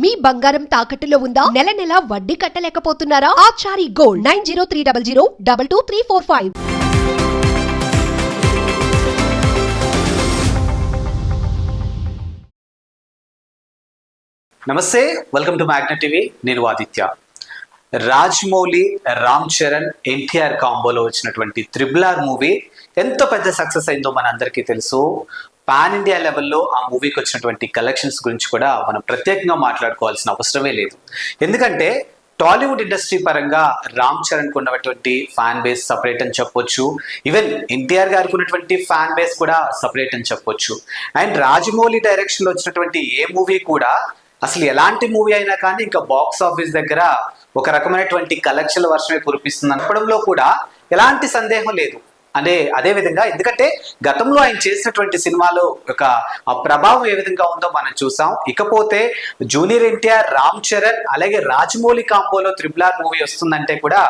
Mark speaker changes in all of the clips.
Speaker 1: మీ బంగారం తాకట్టులో ఉందా? నెల నెల వడ్డీ కట్టలేకపోతున్నారా? Achari gold nine zero three double zero double two three four five.
Speaker 2: నమస్తే వెల్కమ్ టు మ్యాగ్నెట్ టీవీ. నేను ఆదిత్య. రాజ్మౌళి రామ్ చరణ్ ఎన్టీఆర్ కాంబోలో వచ్చినటువంటి త్రిబుల్ ఆర్ మూవీ ఎంత పెద్ద సక్సెస్ అయిందో మన అందరికీ తెలుసు. పాన్ ఇండియా లెవెల్లో ఆ మూవీకి వచ్చినటువంటి కలెక్షన్స్ గురించి కూడా మనం ప్రత్యేకంగా మాట్లాడుకోవాల్సిన అవసరమే లేదు. ఎందుకంటే టాలీవుడ్ ఇండస్ట్రీ పరంగా రామ్ చరణ్ ఉన్నటువంటి ఫ్యాన్ బేస్ సపరేట్ అని చెప్పొచ్చు. ఈవెన్ ఎన్టీఆర్ గారికి ఉన్నటువంటి ఫ్యాన్ బేస్ కూడా సపరేట్ అని చెప్పొచ్చు. అండ్ రాజమౌళి డైరెక్షన్లో వచ్చినటువంటి ఏ మూవీ కూడా అసలు ఎలాంటి మూవీ అయినా కానీ ఇంకా బాక్స్ ఆఫీస్ దగ్గర ఒక రకమైనటువంటి కలెక్షన్ల వర్షమే కురిపిస్తుంది అనడంలో కూడా ఎలాంటి సందేహం లేదు. అదే అదే విధంగా ఎందుకంటే గతంలో ఆయన చేసినటువంటి సినిమాలో ఒక ప్రభావం ఏ విధంగా ఉందో మనం చూసాం. ఇకపోతే జూనియర్ ఎన్టీఆర్ రామ్ చరణ్ అలాగే రాజమౌళి కాంబోలో త్రిబుల్ ఆర్ మూవీ వస్తుందంటే కూడా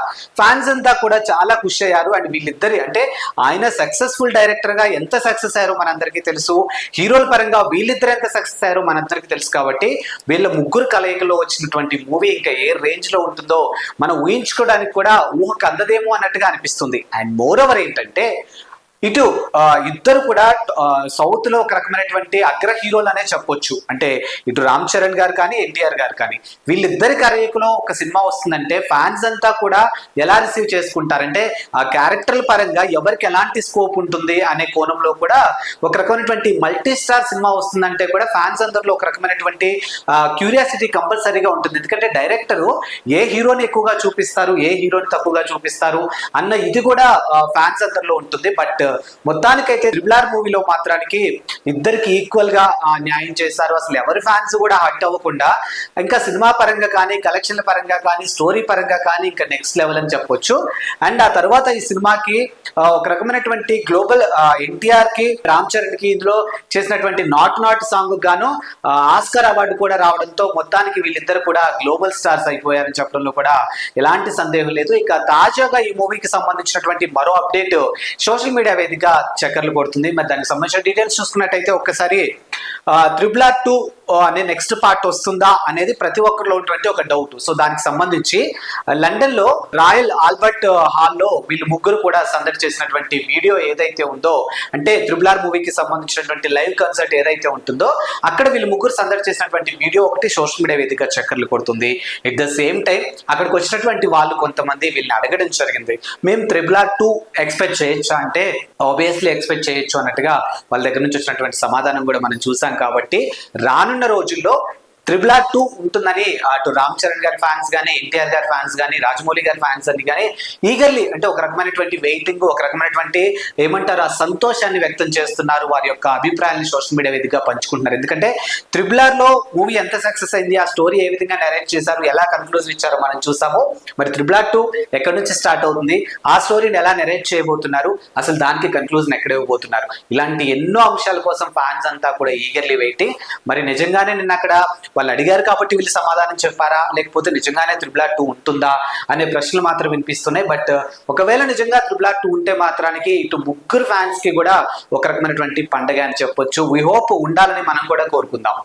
Speaker 2: ఫ్యాన్స్ అంతా కూడా చాలా ఖుషి అయ్యారు. అండ్ వీళ్ళిద్దరి అంటే ఆయన సక్సెస్ఫుల్ డైరెక్టర్గా ఎంత సక్సెస్ అయ్యారో మనందరికీ తెలుసు. హీరోల పరంగా వీళ్ళిద్దరు ఎంత సక్సెస్ అయ్యారో మనందరికీ తెలుసు కాబట్టి వీళ్ళ ముగ్గురు కలయికలో వచ్చినటువంటి మూవీ ఇంకా ఏ రేంజ్లో ఉంటుందో మనం ఊహించుకోవడానికి కూడా ఊహకు అందదేమో అన్నట్టుగా అనిపిస్తుంది. అండ్ మోర్ ఓవర్ ఏంటంటే అంటే ఇటు ఇద్దరు కూడా సౌత్లో ఒక రకమైనటువంటి అగ్ర హీరోలు అనే చెప్పొచ్చు. అంటే ఇటు రామ్ చరణ్ గారు కానీ ఎన్టీఆర్ గారు కానీ. వీళ్ళిద్దరి కలయికలో ఒక సినిమా వస్తుందంటే ఫ్యాన్స్ అంతా కూడా ఎలా రిసీవ్ చేసుకుంటారంటే ఆ క్యారెక్టర్ల పరంగా ఎవరికి ఎలాంటి స్కోప్ ఉంటుంది అనే కోణంలో కూడా ఒక రకమైనటువంటి మల్టీ స్టార్ సినిమా వస్తుందంటే కూడా ఫ్యాన్స్ అందరిలో ఒక రకమైనటువంటి క్యూరియాసిటీ కంపల్సరీగా ఉంటుంది. ఎందుకంటే డైరెక్టర్ ఏ హీరోని ఎక్కువగా చూపిస్తారు ఏ హీరోని తక్కువగా చూపిస్తారు అన్న ఇది కూడా ఫ్యాన్స్ అందరిలో ఉంటుంది. బట్ మొత్తానికైతే త్రిబులార్ మూవీలో మాత్రానికి ఇద్దరికి ఈక్వల్గా న్యాయం చేశారు. అసలు ఎవరి ఫ్యాన్స్ కూడా హట్ అవ్వకుండా ఇంకా సినిమా పరంగా కానీ కలెక్షన్ల పరంగా కానీ స్టోరీ పరంగా కానీ ఇంకా నెక్స్ట్ లెవెల్ అని చెప్పొచ్చు. అండ్ ఆ తర్వాత ఈ సినిమాకి ఒక రకమైనటువంటి గ్లోబల్ ఎన్టీఆర్కి రామ్ చరణ్కి ఇందులో చేసినటువంటి నాట్ నాట్ సాంగ్ గాను ఆస్కర్ అవార్డు కూడా రావడంతో మొత్తానికి వీళ్ళిద్దరు కూడా గ్లోబల్ స్టార్స్ అయిపోయారని చెప్పడంలో కూడా ఎలాంటి సందేహం లేదు. ఇక తాజాగా ఈ మూవీకి సంబంధించినటువంటి మరో అప్డేట్ సోషల్ మీడియా వేదిక చక్కర్లు కొడుతుంది. మరి దానికి సంబంధించిన డీటెయిల్స్ చూసుకున్నట్టయితే ఒక్కసారి త్రిబుల్ ఆర్ టూ అనే నెక్స్ట్ పార్ట్ వస్తుందా అనేది ప్రతి ఒక్కరిలో ఉన్నటువంటి ఒక డౌట్ సో దానికి సంబంధించి లండన్లో రాయల్ ఆల్బర్ట్ హాల్లో వీళ్ళు ముగ్గురు కూడా సందడి చేసినటువంటి వీడియో ఏదైతే ఉందో అంటే త్రిబుల్ మూవీకి సంబంధించినటువంటి లైవ్ కన్సర్ట్ ఏదైతే ఉంటుందో అక్కడ వీళ్ళు ముగ్గురు సందడి చేసినటువంటి వీడియో ఒకటి సోషల్ మీడియా వేదిక చక్కర్లు కొడుతుంది. ఎట్ ద సేమ్ టైం అక్కడికి వచ్చినటువంటి వాళ్ళు కొంతమంది వీళ్ళని అడగడం జరిగింది. మేము త్రిబుల్ ఆర్ టూ ఎక్స్పెక్ట్ చేయొచ్చా అంటే ఆబ్వియస్లీ ఎక్స్పెక్ట్ చేయొచ్చు అన్నట్టుగా వాళ్ళ దగ్గర నుంచి వచ్చినటువంటి సమాధానం కూడా మనం చూసాం కాబట్టి రానున్న రోజుల్లో త్రిబుల్ ఆర్ టూ ఉంటుందని అటు రామ్ చరణ్ గారి ఫ్యాన్స్ కానీ ఎన్టీఆర్ గారి ఫ్యాన్స్ కానీ రాజమౌళి గారి ఫ్యాన్స్ అని కానీ ఈగర్లీ అంటే ఒక రకమైనటువంటి వెయిటింగ్ ఒక రకమైనటువంటి ఏమంటారు ఆ సంతోషాన్ని వ్యక్తం చేస్తున్నారు వారి యొక్క అభిప్రాయాన్ని సోషల్ మీడియా వేదికగా పంచుకుంటున్నారు. ఎందుకంటే త్రిబుల్ ఆర్లో మూవీ ఎంత సక్సెస్ అయింది ఆ స్టోరీ ఏ విధంగా నరేట్ చేశారు ఎలా కన్క్లూజన్ ఇచ్చారో మనం చూసాము. మరి త్రిబుల్ ఆర్ టూ ఎక్కడి నుంచి స్టార్ట్ అవుతుంది ఆ స్టోరీని ఎలా నెరేట్ చేయబోతున్నారు అసలు దానికి కన్క్లూజన్ ఎక్కడ ఇవ్వబోతున్నారు? ఇలాంటి ఎన్నో అంశాల కోసం ఫ్యాన్స్ అంతా కూడా ఈగర్లీ వెయిటింగ్ మరి నిజంగానే నిన్న అక్కడ వాళ్ళు అడిగారు కాబట్టి వీళ్ళు సమాధానం చెప్పారా? లేకపోతే నిజంగానే త్రిబుల్ ఆర్ టూ ఉంటుందా? అనే ప్రశ్నలు మాత్రం వినిపిస్తున్నాయి. బట్ ఒకవేళ నిజంగా త్రిబుల్ టూ ఉంటే మాత్రానికి ఇటు ముగ్గురు ఫ్యాన్స్కి కూడా ఒక రకమైనటువంటి పండగ అని చెప్పొచ్చు. వి హోప్ ఉండాలని మనం కూడా కోరుకుందాం